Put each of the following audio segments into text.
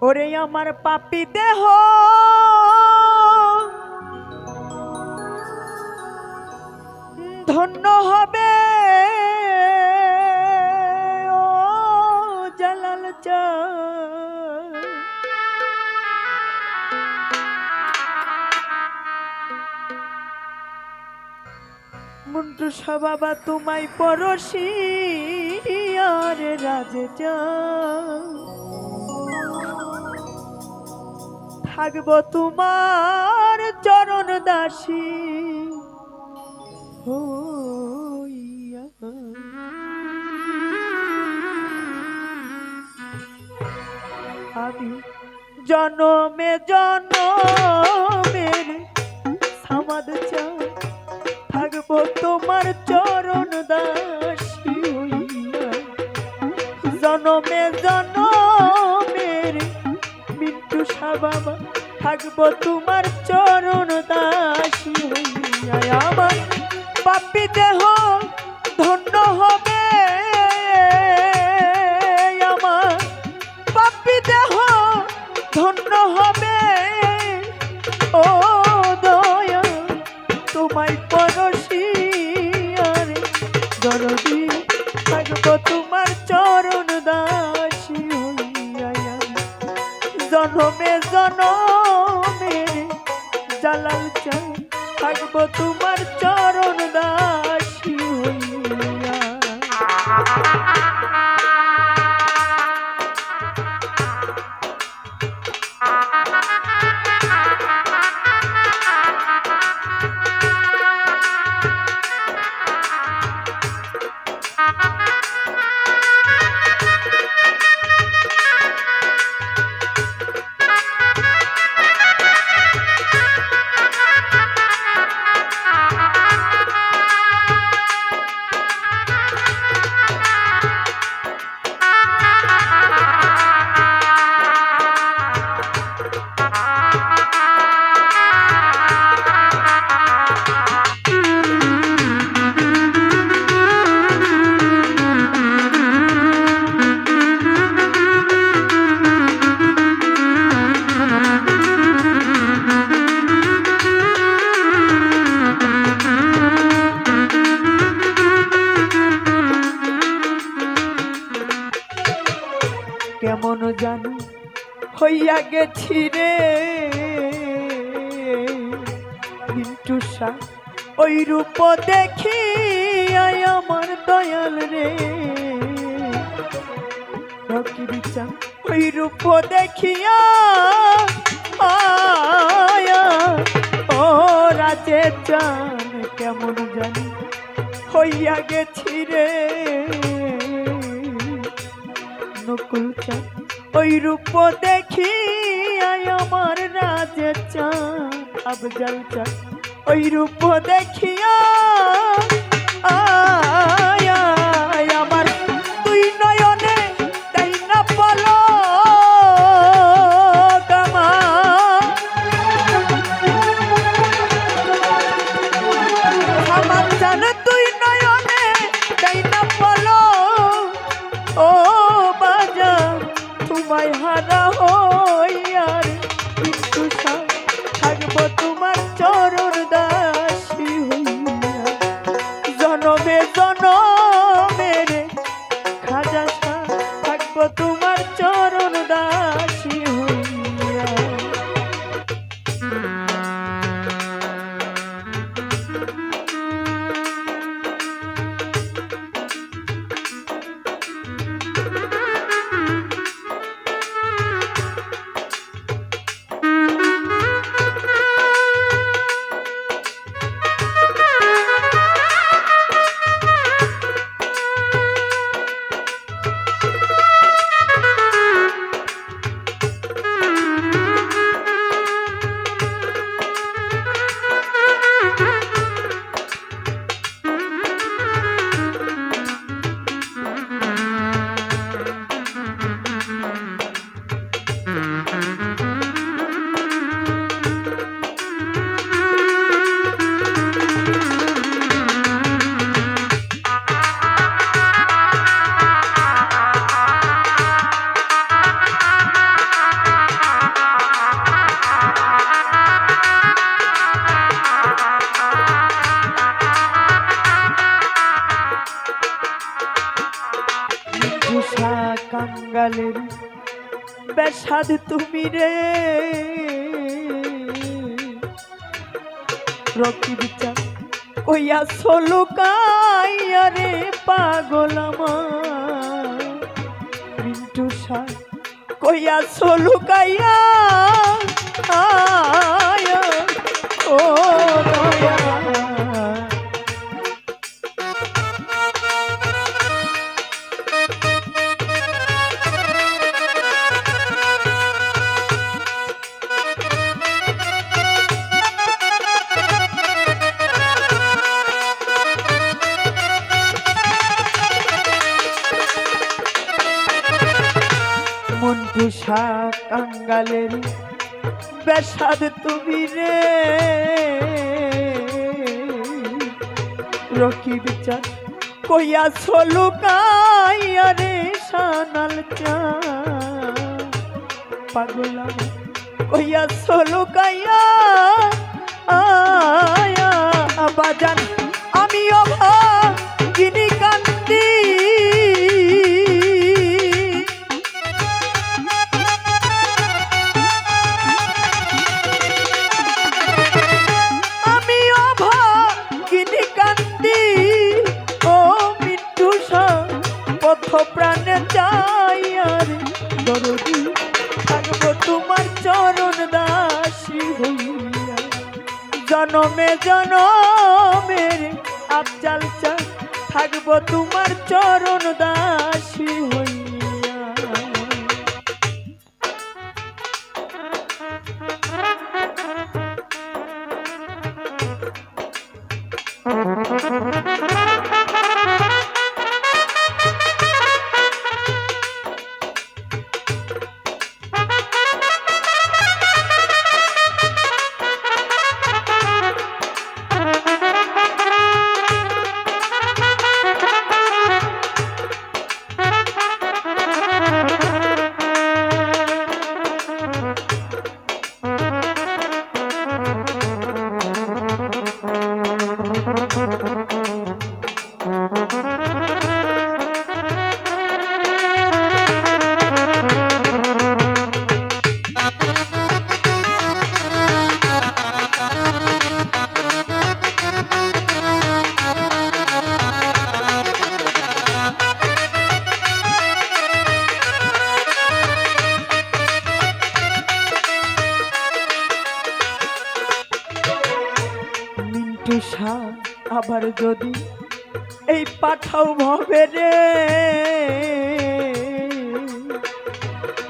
ওরে আমার পাপি দেহ। ধন্য হবে। ও জালাল মুন্টু বাবা তোমায় পরশি আর রাজে যা থাকব তোমার চরণ দাসী। আমি জনমে জনমের সমাদ চাই। থাকব তোমার চরণ দাসী জনমে জনমের মিন্টু বাবা থাকব তোমার চরণ দাসী আমার পাপি দেহ ধন্য হবে আমার পাপি দেহ ধন্য হবে। ও দয়া তোমায় পরশি আর দরদি থাকব তোমার চরণ দাসী জনমে জনমে জালাল চাই থাকব তোমার চরণ দাসী কেমন জানো হইয়া গেছি রে। মিন্টুসা ওই রূপ দেখি আমার দয়াল রে। বিচার ওই রূপ দেখিয়া ও রাজে চান কেমন জানি হইয়া গেছি রে। নকুল চাঁদ ওই রূপ দেখি আমার আমার চা আব আবজাল চা ওই রূপ দেখিয়া tú কাঙ্গালের বেসাদ তুমি রে। রকি বিচার কইয়া সোলো কাইয়া রে পাগল মিন্টু সার কইয়া সোলো কাইয়া। ও দয়া। বেসাদ তুমি রে। রকি বিচার কইয়া সলু কাইয়া রে সানাল চা পাগলা কইয়া সলু কাইয়া আয়া তোমার চরণ দাসী হইয়া যদি এই পাঠাও ভবে রে।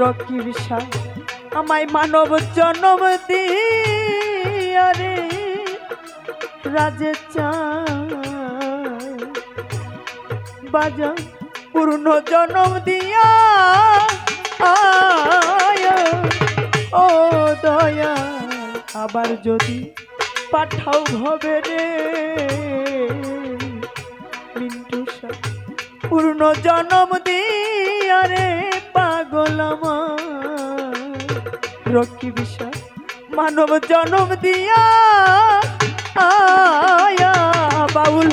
রকিব শাহ আমায় মানব জন্ম দিয়া রাজে চা বাজা পূর্ণ জন্ম দিয়া। ও দয়া, আবার যদি পাঠাও ভবে রে। পূর্ণ জনম দিয়া রে পাগল রকি বিষয়, মানব জনম দিয়া আয়া বাউল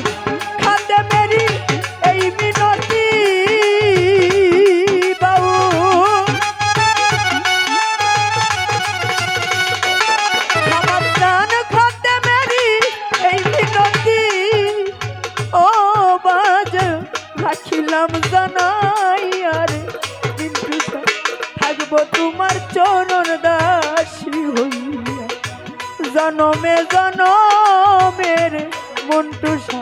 মন্টু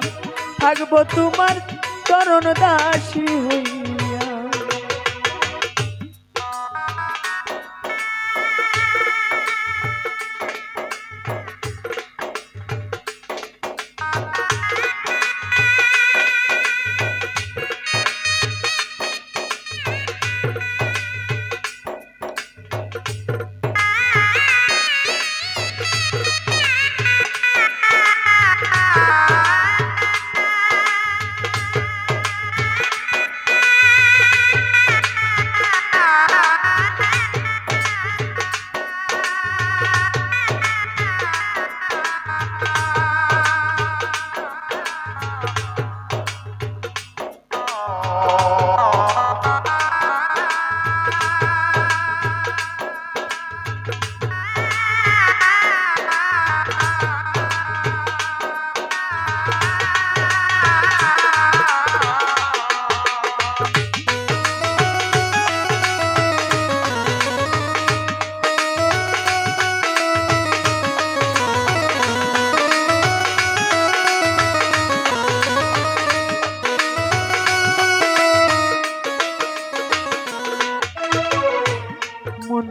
থাকব তোমার চরণ দাসী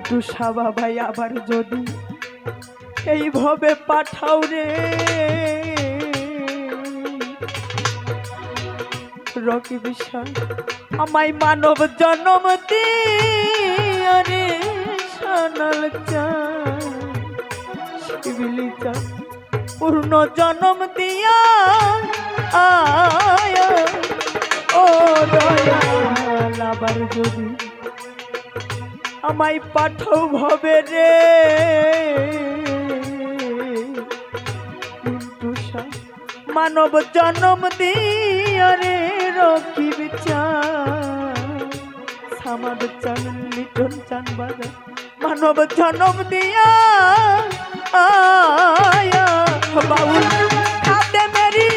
হইয়া সাবা ভাই, আবার যদি এইভাবে পাঠাও রে। রকি বিশ্বাস আমায় মানব জন্ম দিয়ে চান শিবিলি পূর্ণ জন্ম দিয়া আয়। ও দয়াল, আবার যদি আমায় পাঠাও ভবে রে। মানব জন্ম দিয়া রে রকিব চান সামাদ চান লিটন চান বাজার মানব জন্ম দিয়া আয়া। বাউল খাতে মেরি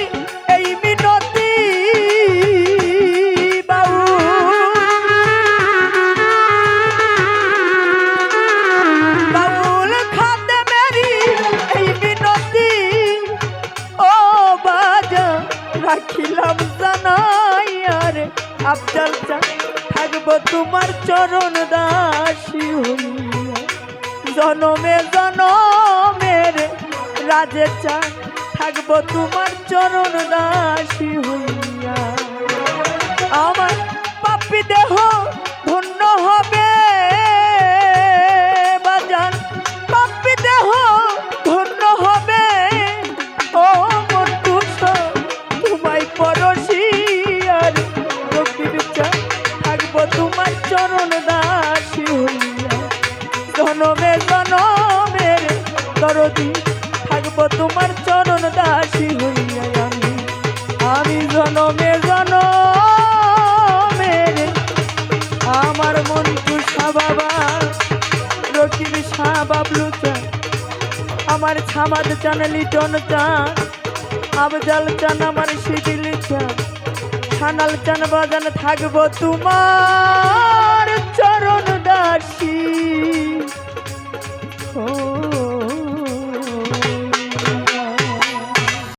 রাখিলাম জানাই, আর চা, থাকব তোমার চরণ দাসী জনমে জনমের রাজে চা, থাকব তোমার চরণ দাসী হইয়া। আমার পাপি দেহ বাবা রকিব শাহ বাবলু চান আমার ছামাদ চান লিটন চান আবজাল চান আমার শিবিল চান খানাল চান বাজান থাকব তোমার।